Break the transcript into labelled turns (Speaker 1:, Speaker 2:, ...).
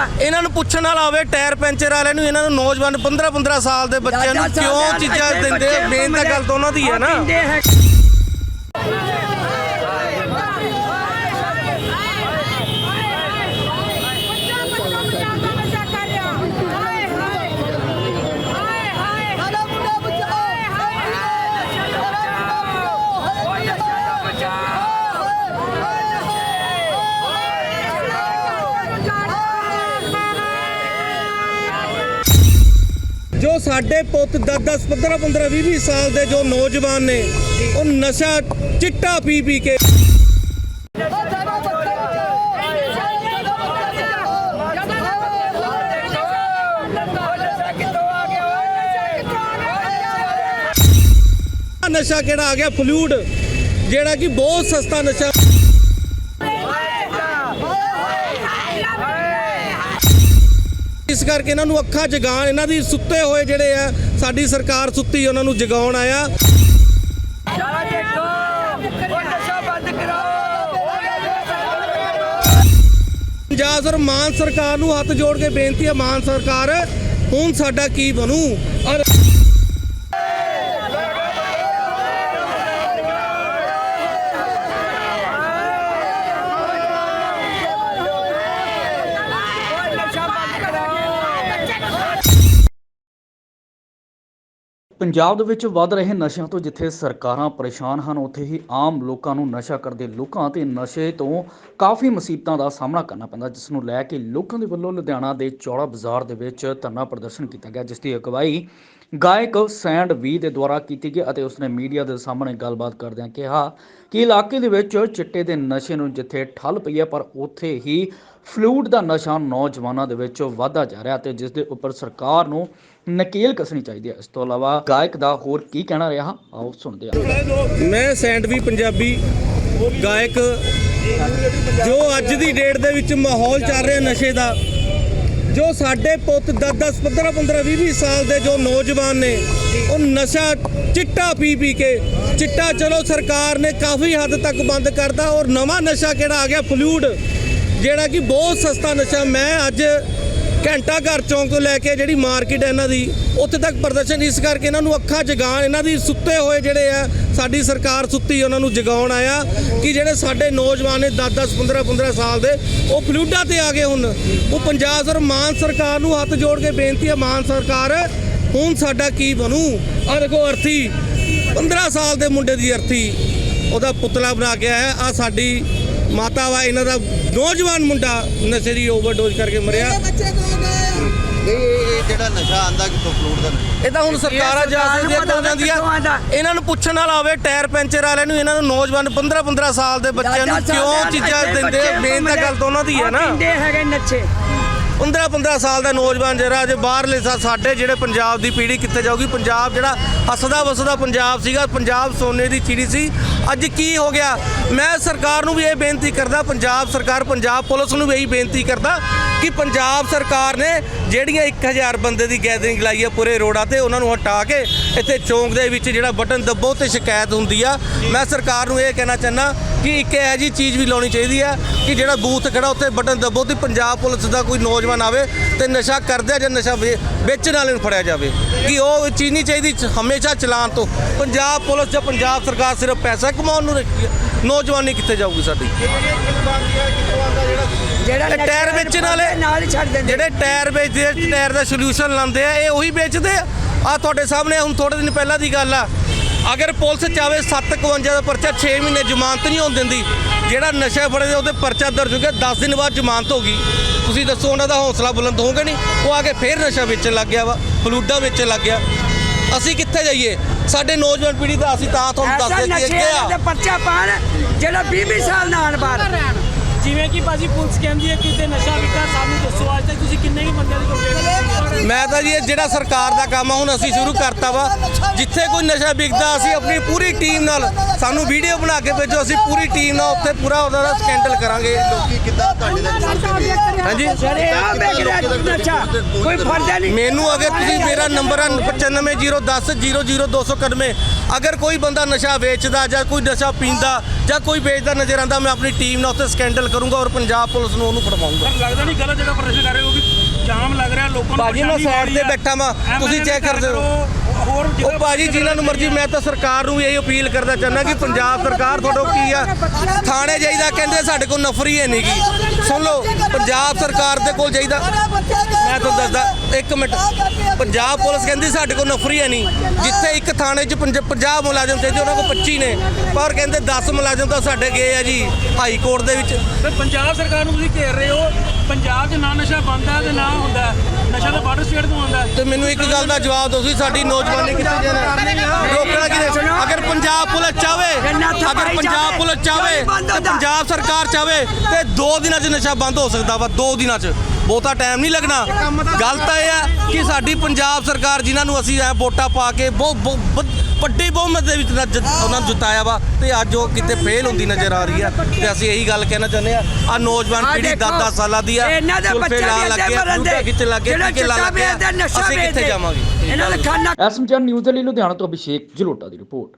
Speaker 1: ਆਉਂਦਾ
Speaker 2: ਇਹਨਾਂ ਨੂੰ ਪੁੱਛਣ ਵਾਲਾ ਹੋਵੇ ਟਾਇਰ ਪੈਂਚਰ ਵਾਲਿਆਂ ਨੂੰ ਇਹਨਾਂ ਨੂੰ ਨੌਜਵਾਨ 15 15 ਸਾਲ ਦੇ ਬੱਚਿਆਂ ਨੂੰ ਕਿਉਂ ਚੀਜ਼ਾਂ ਦਿੰਦੇ ਆ? ਮੇਨ ਤਾਂ ਗੱਲ ਤਾਂ ਉਹਨਾਂ ਦੀ ਹੈ ਨਾ ਜੋ ਸਾਡੇ ਪੁੱਤ 10 10 15 15 20 20 ਸਾਲ ਦੇ ਜੋ ਨੌਜਵਾਨ ਨੇ, ਉਹ ਨਸ਼ਾ ਚਿੱਟਾ ਪੀ ਪੀ ਕੇ। ਨਸ਼ਾ ਕਿਹੜਾ ਆ ਗਿਆ? ਫਲੂਡ, ਜਿਹੜਾ ਕਿ ਬਹੁਤ ਸਸਤਾ ਨਸ਼ਾ। ਇਸ ਕਰਕੇ ਇਹਨਾਂ ਨੂੰ ਅੱਖਾਂ ਜਗਾਉਣ ਇਹਨਾਂ ਦੀ ਸੁੱਤੇ ਹੋਏ ਜਿਹੜੇ ਆ, ਸਾਡੀ ਸਰਕਾਰ ਸੁੱਤੀ ਉਹਨਾਂ ਨੂੰ ਜਗਾਉਣ ਆਇਆ। ਪੰਜਾਬ ਸਰ, ਮਾਨ ਸਰਕਾਰ ਨੂੰ ਹੱਥ ਜੋੜ ਕੇ ਬੇਨਤੀ ਹੈ, ਮਾਨ ਸਰਕਾਰ, ਹੁਣ ਸਾਡਾ ਕੀ ਬਣੂ? ਔਰ
Speaker 3: ਪੰਜਾਬ ਦੇ ਵਿੱਚ ਵੱਧ ਰਹੇ ਨਸ਼ਿਆਂ ਤੋਂ ਜਿੱਥੇ ਸਰਕਾਰਾਂ ਪਰੇਸ਼ਾਨ ਹਨ, ਉੱਥੇ ਹੀ ਆਮ ਲੋਕਾਂ ਨੂੰ ਨਸ਼ਾ ਕਰਦੇ ਲੋਕਾਂ ਤੇ ਨਸ਼ੇ ਤੋਂ ਕਾਫੀ ਮੁਸੀਬਤਾਂ ਦਾ ਸਾਹਮਣਾ ਕਰਨਾ ਪੈਂਦਾ, ਜਿਸ ਨੂੰ ਲੈ ਕੇ ਲੋਕਾਂ ਦੇ ਵੱਲੋਂ ਲੁਧਿਆਣਾ ਦੇ ਚੌੜਾ ਬਾਜ਼ਾਰ ਦੇ ਵਿੱਚ ਧਰਨਾ ਪ੍ਰਦਰਸ਼ਨ ਕੀਤਾ ਗਿਆ, ਜਿਸ ਦੀ ਅਗਵਾਈ ਗਾਇਕ ਸੈਂਡ ਵੀ ਦੇ ਦੁਆਰਾ ਕੀਤੀ ਗਈ ਅਤੇ ਉਸਨੇ ਮੀਡੀਆ ਦੇ ਸਾਹਮਣੇ ਗੱਲਬਾਤ ਕਰਦਿਆਂ ਕਿਹਾ ਕਿ ਇਲਾਕੇ ਦੇ ਵਿੱਚ ਚਿੱਟੇ ਦੇ ਨਸ਼ੇ ਨੂੰ ਜਿੱਥੇ ਠੱਲ ਪਈ ਹੈ, ਪਰ ਉੱਥੇ ਹੀ ਫਲੂਡ ਦਾ ਨਸ਼ਾ ਨੌਜਵਾਨਾਂ ਦੇ ਵਿੱਚ ਵਾਧਾ ਜਾ ਰਿਹਾ ਤੇ ਜਿਸ ਦੇ ਉੱਪਰ ਸਰਕਾਰ ਨੂੰ ਨਕੇਲ ਕੱਸਣੀ ਚਾਹੀਦੀ ਹੈ। ਇਸ ਤੋਂ ਇਲਾਵਾ ਗਾਇਕ ਦਾ ਹੋਰ ਕੀ ਕਹਿਣਾ ਰਿਹਾ? ਆਓ ਸੁਣਦੇ ਹਾਂ।
Speaker 2: ਮੈਂ ਸੈਂਡਵੀ ਪੰਜਾਬੀ ਗਾਇਕ ਜੋ ਅੱਜ ਦੀ ਡੇਟ ਦੇ ਵਿੱਚ ਮਾਹੌਲ ਚੱਲ ਰਿਹਾ ਨਸ਼ੇ ਦਾ, ਜੋ ਸਾਡੇ ਪੁੱਤ 10 10 15 15 20 20 ਸਾਲ ਦੇ ਜੋ ਨੌਜਵਾਨ ਨੇ, ਉਹ ਨਸ਼ਾ ਚਿੱਟਾ ਪੀ ਪੀ ਕੇ ਚਿੱਟਾ ਚਲੋ ਸਰਕਾਰ ਨੇ ਕਾਫੀ ਹੱਦ ਤੱਕ ਬੰਦ ਕਰਤਾ ਔਰ ਨਵਾਂ ਨਸ਼ਾ ਕਿਹੜਾ ਆ ਗਿਆ? ਫਲੂਡ ਜਿਹੜਾ ਕਿ ਬਹੁਤ ਸਸਤਾ ਨਸ਼ਾ ਮੈਂ ਅੱਜ ਘੰਟਾ ਘਰ ਚੌਂਕ ਤੋਂ ਲੈ ਕੇ ਜਿਹੜੀ ਮਾਰਕੀਟ ਹੈ ਇਹਨਾਂ ਦੀ, ਉੱਥੇ ਤੱਕ ਪ੍ਰਦਰਸ਼ਨ ਇਸ ਕਰਕੇ ਇਹਨਾਂ ਨੂੰ ਅੱਖਾਂ ਜਗਾਉਣ, ਇਹਨਾਂ ਦੀ ਸੁੱਤੇ ਹੋਏ ਜਿਹੜੇ ਆ, ਸਾਡੀ ਸਰਕਾਰ ਸੁੱਤੀ ਉਹਨਾਂ ਨੂੰ ਜਗਾਉਣ ਆਇਆ ਕਿ ਜਿਹੜੇ ਸਾਡੇ ਨੌਜਵਾਨ ਨੇ 10 10 15 15 ਸਾਲ ਦੇ, ਉਹ ਫਲੂਡਾ ਤੇ ਆ ਗਏ ਹੁਣ। ਉਹ ਪੰਜਾਬ ਸਰ, ਮਾਨ ਸਰਕਾਰ ਨੂੰ ਹੱਥ ਜੋੜ ਕੇ ਬੇਨਤੀ ਹੈ ਮਾਨ ਸਰਕਾਰ, ਹੁਣ ਸਾਡਾ ਕੀ ਬਣੂ? ਆ ਦੇਖੋ ਅਰਥੀ 15 ਸਾਲ ਦੇ ਮੁੰਡੇ ਦੀ ਅਰਥੀ, ਉਹਦਾ ਪੁਤਲਾ ਬਣਾ ਕੇ ਆਇਆ ਆ ਸਾਡੀ ਮਾਤਾ ਵਾ ਇਹਨਾਂ ਦਾ ਨੌਜਵਾਨ ਮੁੰਡਾ ਨਸ਼ੇ ਦੀ ਓਵਰਡੋਜ਼ ਕਰਕੇ ਮਰਿਆ।
Speaker 4: ਨਹੀਂ ਇਹ ਇਹ ਜਿਹੜਾ ਨਸ਼ਾ ਆਂਦਾ ਕਿੱਥੋਂ ਫਲੂਟ ਦਾ
Speaker 2: ਇਹ ਤਾਂ ਹੁਣ ਸਰਕਾਰਾਂ ਜਾ ਸਕਦੀਆਂ ਜਾਂਦੀਆਂ। ਇਹਨਾਂ ਨੂੰ ਪੁੱਛਣ ਵਾਲਾ ਹੋਵੇ ਟਾਇਰ ਪੈਂਚਰ ਵਾਲਿਆਂ ਨੂੰ ਇਹਨਾਂ ਨੂੰ ਨੌਜਵਾਨ 15 15 ਸਾਲ ਦੇ ਬੱਚਿਆਂ ਨੂੰ ਕਿਉਂ ਚੀਜ਼ਾਂ ਦਿੰਦੇ ਆ? ਮੇਨ ਤਾਂ ਗੱਲ ਤਾਂ ਉਹਨਾਂ ਦੀ ਹੈ ਨਾ।
Speaker 1: ਪੀਂਦੇ ਹੈਗੇ ਨੱਚੇ
Speaker 2: 15 15 ਸਾਲ ਦਾ ਨੌਜਵਾਨ ਜਿਹੜਾ ਜੇ ਬਾਹਰਲੇ ਸਾ- ਸਾਡੇ ਜਿਹੜੇ ਪੰਜਾਬ ਦੀ ਪੀੜ੍ਹੀ ਕਿੱਥੇ ਜਾਊਗੀ? ਪੰਜਾਬ ਜਿਹੜਾ ਹੱਸਦਾ ਵਸਦਾ ਪੰਜਾਬ ਸੀਗਾ, ਪੰਜਾਬ ਸੋਨੇ ਦੀ ਚਿੜੀ ਸੀ। ਅੱਜ ਕੀ ਹੋ ਗਿਆ? ਮੈਂ ਸਰਕਾਰ ਨੂੰ ਵੀ ਇਹ ਬੇਨਤੀ ਕਰਦਾ, ਪੰਜਾਬ ਸਰਕਾਰ, ਪੰਜਾਬ ਪੁਲਿਸ ਨੂੰ ਵੀ ਇਹੀ ਬੇਨਤੀ ਕਰਦਾ ਕਿ ਪੰਜਾਬ ਸਰਕਾਰ ਨੇ ਜਿਹੜੀਆਂ 1000 ਬੰਦੇ ਦੀ ਗੈਦਰਿੰਗ ਲਾਈ ਹੈ ਪੂਰੇ ਰੋਡਾਂ ਤੇ, ਉਹਨਾਂ ਨੂੰ ਹਟਾ ਕੇ ਇੱਥੇ ਚੌਂਕ ਦੇ ਵਿੱਚ ਜਿਹੜਾ ਬਟਨ ਦੱਬੋ ਤੇ ਸ਼ਿਕਾਇਤ ਹੁੰਦੀ ਆ। ਮੈਂ ਸਰਕਾਰ ਨੂੰ ਇਹ ਕਹਿਣਾ ਚਾਹੁੰਦਾ ਕਿ ਇੱਕ ਇਹੋ ਜਿਹੀ ਚੀਜ਼ ਵੀ ਲਾਉਣੀ ਚਾਹੀਦੀ ਆ ਕਿ ਜਿਹੜਾ ਬੂਥ ਖੜਾ ਉੱਥੇ ਬਟਨ ਦੱਬੋ ਤੇ ਪੰਜਾਬ ਪੁਲਿਸ ਦਾ ਕੋਈ ਨੌਜਵਾਨ ਆਵੇ ਤੇ ਨਸ਼ਾ ਕਰਦਾ ਜਾਂ ਨਸ਼ਾ ਵੇਚਣ ਵਾਲੇ ਨੂੰ ਫੜਿਆ ਜਾਵੇ। ਕਿ ਉਹ ਚੀਜ਼ ਨਹੀਂ ਚਾਹੀਦੀ ਹਮੇਸ਼ਾ ਚਲਾਨ ਤੋਂ। ਪੰਜਾਬ ਪੁਲਿਸ ਜਾਂ ਪੰਜਾਬ ਸਰਕਾਰ ਸਿਰਫ ਪੈਸਾ ਕਮਾਉਣ ਨੂੰ ਰੱਖੀ ਆ। ਨੌਜਵਾਨੀ ਕਿੱਥੇ ਜਾਊਗੀ ਸਾਡੀ।
Speaker 1: ਜਿਹੜਾ
Speaker 2: ਟਾਇਰ ਵੇਚਣ ਵਾਲੇ
Speaker 1: ਨਾਲ ਹੀ ਛੱਡ ਦਿੰਦੇ।
Speaker 2: ਜਿਹੜੇ ਟਾਇਰ ਵੇਚਦੇ ਟਾਇਰ ਦਾ ਸੋਲੂਸ਼ਨ ਲਾਉਂਦੇ ਆ ਇਹ ਉਹੀ ਵੇਚਦੇ ਆ। ਆ ਤੁਹਾਡੇ ਸਾਹਮਣੇ ਹੁਣ ਥੋੜੇ ਦਿਨ ਪਹਿਲਾਂ ਦੀ ਗੱਲ ਆ। ਅਗਰ ਪੁਲਿਸ ਚਾਵੇ 751 ਦਾ ਪਰਚਾ 6 ਮਹੀਨੇ ਜ਼ਮਾਨਤ ਨਹੀਂ ਹੋਣ ਦਿੰਦੀ ਜਿਹੜਾ ਨਸ਼ਾ ਫੜਦੇ ਉਹਦੇ ਪਰਚਾ ਦਰਜ ਹੋ ਗਿਆ 10 ਦਿਨ ਬਾਅਦ ਜ਼ਮਾਨਤ ਹੋ ਗਈ। ਤੁਸੀਂ ਦੱਸੋ ਉਹਨਾਂ ਦਾ ਹੌਸਲਾ ਬੁਲੰਦ ਹੋਊਗਾ ਨਹੀਂ? ਉਹ ਆ ਕੇ ਫੇਰ ਨਸ਼ਾ ਵੇਚਣ ਲੱਗ ਗਿਆ ਵਾ ਫਲੂਡਾ ਵੇਚਣ ਲੱਗ ਗਿਆ। ਅਸੀਂ ਕਿੱਥੇ ਜਾਈਏ? ਸਾਡੇ ਨੌਜਵਾਨ ਪੀੜ੍ਹੀ ਦਾ ਅਸੀਂ ਤਾਂ ਤੁਹਾਨੂੰ
Speaker 1: ਐਸਾ
Speaker 2: ਦੱਸਦੇ ਕਿ ਆ।
Speaker 1: ਪਰਚਾ ਪਾਣ ਜਿਹੜਾ 20 20 ਸਾਲ ਨਾਲ ਬਾਹਰ
Speaker 5: ਜਿਵੇਂ ਕਿ ਭਾਜੀ ਪੁਲਿਸ ਕਹਿੰਦੀ ਹੈ ਕਿ ਤੇ ਨਸ਼ਾ ਵਿਕਾ ਸਾਨੂੰ ਦੱਸੋ ਅੱਜ ਤੱਕ ਤੁਸੀਂ ਕਿੰਨੇ ਹੀ ਬੰਦਿਆਂ ਦੀ ਕੰਪਲੇਂਟ
Speaker 2: ਮੈਂ ਤਾਂ ਜੀ ਇਹ ਜਿਹੜਾ ਸਰਕਾਰ ਦਾ ਕੰਮ ਆ ਹੁਣ ਅਸੀਂ ਸ਼ੁਰੂ ਕਰਤਾ ਵਾ ਜਿੱਥੇ ਕੋਈ ਨਸ਼ਾ ਵਿਕਦਾ ਅਸੀਂ ਆਪਣੀ ਪੂਰੀ ਟੀਮ ਨਾਲ ਸਾਨੂੰ ਵੀਡੀਓ ਬਣਾ ਕੇ ਭੇਜੋ ਅਸੀਂ ਪੂਰੀ ਟੀਮ ਨਾਲ ਉੱਥੇ ਪੂਰਾ ਉਹਦਾ ਦਾ ਸਕੈਂਡਲ ਕਰਾਂਗੇ
Speaker 4: ਲੋਕੀ ਕਿੱਦਾਂ ਤੁਹਾਡੇ ਦੇ
Speaker 2: ਹਾਂਜੀ
Speaker 1: ਕੋਈ ਫਰਦਾ ਨਹੀਂ
Speaker 2: ਮੈਨੂੰ ਅਗਰ ਤੁਸੀਂ ਮੇਰਾ ਨੰਬਰ ਹੈ 9501000291 ਅਗਰ ਕੋਈ ਬੰਦਾ ਨਸ਼ਾ ਵੇਚਦਾ ਜਾਂ ਕੋਈ ਨਸ਼ਾ ਪੀਂਦਾ ਜਾਂ ਕੋਈ ਵੇਚਦਾ ਨਜ਼ਰ ਆਂਦਾ ਮੈਂ ਆਪਣੀ ਟੀਮ ਨਾਲ ਉੱਥੇ ਸਕੈਂਡਲ ਕਰੂੰਗਾ ਔਰ ਪੰਜਾਬ ਪੁਲਿਸ ਨੂੰ ਉਹਨੂੰ ਫੜਵਾਉਂਗਾ
Speaker 5: ਲੱਗਦਾ ਨਹੀਂ ਗਲਤ ਜਿਹੜਾ ਪ੍ਰਦਰਸ਼ਨ ਕਰ ਰਹੇ ਹੋ ਇਲਜ਼ਾਮ ਲੱਗ ਰਿਹਾ ਲੋਕਾਂ ਨੂੰ
Speaker 2: ਭਾਜੀ ਮੈਂ
Speaker 5: ਪਰੇਸ਼ਾਨੀ
Speaker 2: ਸਾਈਡ ਤੇ। ਬੈਠਾ ਵਾਂ। ਤੁਸੀਂ ਚੈੱਕ ਕਰਦੇ ਹੋ
Speaker 5: ਹੋਰ
Speaker 2: ਉਹ ਭਾਜੀ ਜਿਨ੍ਹਾਂ ਨੂੰ ਮਰਜ਼ੀ ਮੈਂ ਤਾਂ ਸਰਕਾਰ ਨੂੰ ਵੀ ਇਹ ਅਪੀਲ ਕਰਦਾ ਚਾਹੁੰਦਾ ਕਿ ਪੰਜਾਬ ਸਰਕਾਰ ਤੁਹਾਡੋ ਕੀ ਆ? ਥਾਣੇ ਜਾਈਦਾ ਕਹਿੰਦੇ ਸਾਡੇ ਕੋਲ ਨਫਰੀ ਹੈ ਨਹੀਂਗੀ ਸੁਣ ਲਓ ਪੰਜਾਬ ਸਰਕਾਰ ਦੇ ਕੋਲ ਜਾਈਦਾ। ਮੈਂ ਤੁਹਾਨੂੰ ਦੱਸਦਾ ਇੱਕ ਮਿੰਟ। ਪੰਜਾਬ ਪੁਲਿਸ ਕਹਿੰਦੀ ਸਾਡੇ ਕੋਲ ਨਫਰੀ ਹੈ ਨਹੀਂ। ਜਿੱਥੇ ਇੱਕ ਥਾਣੇ 'ਚ 50 ਮੁਲਾਜ਼ਮ ਚਾਹੀਦੇ ਉਹਨਾਂ ਕੋਲ 25 ਨੇ। ਪਰ ਕਹਿੰਦੇ 10 ਮੁਲਾਜ਼ਮ ਤਾਂ ਸਾਡੇ ਗਏ ਆ ਜੀ ਹਾਈ ਕੋਰਟ ਦੇ ਵਿੱਚ।
Speaker 5: ਪੰਜਾਬ ਸਰਕਾਰ ਨੂੰ ਤੁਸੀਂ ਘੇਰ ਰਹੇ ਹੋ। ਪੰਜਾਬ 'ਚ ਨਾ ਨਸ਼ਾ ਬੰਦਾ ਹੈ ਤੇ ਨਾ ਹੁੰਦਾ ਹੈ। ਨਸ਼ਾ ਤਾਂ ਬਾਰਡਰ ਸਟੇਟ ਤੇ
Speaker 2: ਮੈਨੂੰ ਇੱਕ ਗੱਲ ਦਾ ਜਵਾਬ ਦਿਓ, ਤੁਸੀਂ ਸਾਡੀ ਨੌਜਵਾਨੀ ਕਿੱਥੇ ਜਾਣਾ ਰੋਕਣਾ ਕਿਹਨੇ? ਅਗਰ ਪੰਜਾਬ ਪੁਲਿਸ ਚਾਵੇ, ਅਗਰ ਪੰਜਾਬ ਪੁਲਿਸ ਚਾਵੇ, ਤੇ ਪੰਜਾਬ ਸਰਕਾਰ ਚਾਵੇ, ਤੇ 2 ਦਿਨਾਂ 'ਚ ਨਸ਼ਾ ਬੰਦ ਹੋ ਸਕਦਾ ਵਾ 2 ਦਿਨਾਂ 'ਚ। ਬਹੁਤਾ ਟਾਈਮ ਨਹੀਂ ਲੱਗਣਾ। ਗੱਲ ਤਾਂ ਇਹ ਆ ਕਿ ਸਾਡੀ ਪੰਜਾਬ ਸਰਕਾਰ, ਜਿਨ੍ਹਾਂ ਨੂੰ ਅਸੀਂ ਐ ਵੋਟਾਂ ਪਾ ਕੇ ਬਹੁਤ ਵੱਡੀ ਬਹੁਮਤ ਦੇ ਵਿੱਚ ਉਹਨਾਂ ਨੂੰ ਜਿਤਾਇਆ ਵਾ ਤੇ ਅੱਜ ਉਹ ਕਿਤੇ ਫੇਲ ਹੁੰਦੀ ਨਜ਼ਰ ਆ ਰਹੀ ਆ ਤੇ ਅਸੀਂ ਇਹੀ ਗੱਲ ਕਹਿਣਾ ਚਾਹੁੰਦੇ ਆ ਆ ਨੌਜਵਾਨ
Speaker 1: ਆਹ
Speaker 2: ਪੀੜ੍ਹੀ
Speaker 1: ਦੇਖੋ,
Speaker 2: 10-10 ਸਾਲਾਂ ਦੀ ਆ
Speaker 1: ਇਹਨਾਂ ਦੇ ਬੱਚੇ ਵੀ ਮਰਨ ਦੇ
Speaker 2: ਖਿੱਚ ਲੱਗੇ
Speaker 1: ਜਿਹੜਾ
Speaker 2: ਲਾਉਣ
Speaker 1: ਚਿੱਟਾ। ਵੇਚਦੇ ਨਸ਼ਾ
Speaker 2: ਅਸੀਂ ਕਿੱਥੇ
Speaker 1: ਵੇਚਦੇ।
Speaker 2: ਜਾਵਾਂਗੇ
Speaker 1: ਇਹਨਾਂ ਦਾ ਖਾਣਾ
Speaker 3: ਐਸਐਮਜੀ ਨਿਊਜ਼ ਦੇ ਲਈ ਲੁਧਿਆਣਾ ਤੋਂ ਅਭਿਸ਼ੇਕ ਜਲੋਟਾ ਦੀ ਰਿਪੋਰਟ